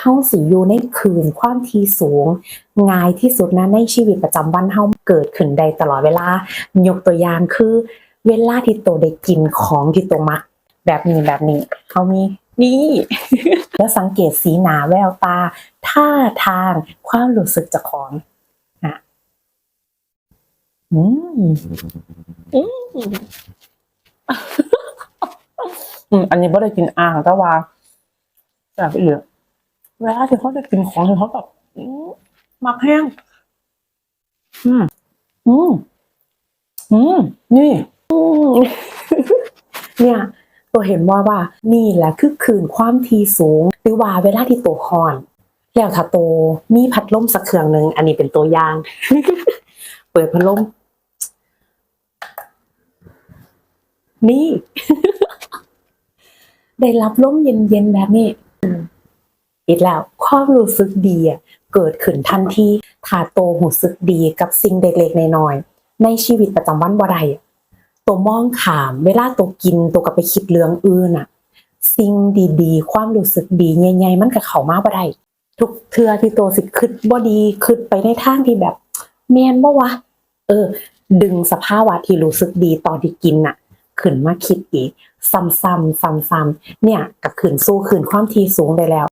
เฮาสิอยู่ในคืนความทีสูงง่ายที่สุดนะในชีวิตประจำวันเฮาเกิดขึ้นได้ตลอดเวลา ยกตัวอย่างคือ เวลาที่โตได้กินของที่โตมัก แบบนี้แบบนี้เขามีนี่แล้วสังเกตสีหนาแววตา ท่าทางความรู้สึกจากของอะอืมอืมอืมอันนี้ไม่ได้กินอ่างแต่ว่าแบบเหลือ เวลาที่เขาจะกินของที่เขาแบบอืมมักแห้ง อืม อืม อืม นี่อืมเนี่ยตัวเห็นว่าว่า นี่แหละคือคืนความทีสูง หรือว่าเวลาที่ตัวหอน แล้วถ้าโตมีพัดลมสักเครื่องหนึ่งอันนี้เป็นตัวอย่าง เปิดพัดลม นี่ ได้รับลมเย็นๆแบบนี้ อืมอีกแล้วความรู้สึกดีอะเกิดขึ้นทันทีถ้าโตหูสึกดีกับสิ่งเล็กๆน้อยๆในชีวิตประจำวันบ่ได้ตัวมองขาม เวลาตัวกินตัวก็ไปคิดเรื่องอื่นอะสิ่งดีๆ ความรู้สึกดีใหญ่ๆมันก็เข้ามาบ่ได้ทุกเทื่อที่ตัวสิคิดบ่ดีคิดไปในทางที่แบบแม่นบ่วะเออ ดึงสภาวะที่รู้สึกดีตอนที่กินน่ะขึ้นมาคิดอีกซ้ำๆซ้ำๆเนี่ยกับขึ้นสู้ขึ้นความทีสูงได้แล้ว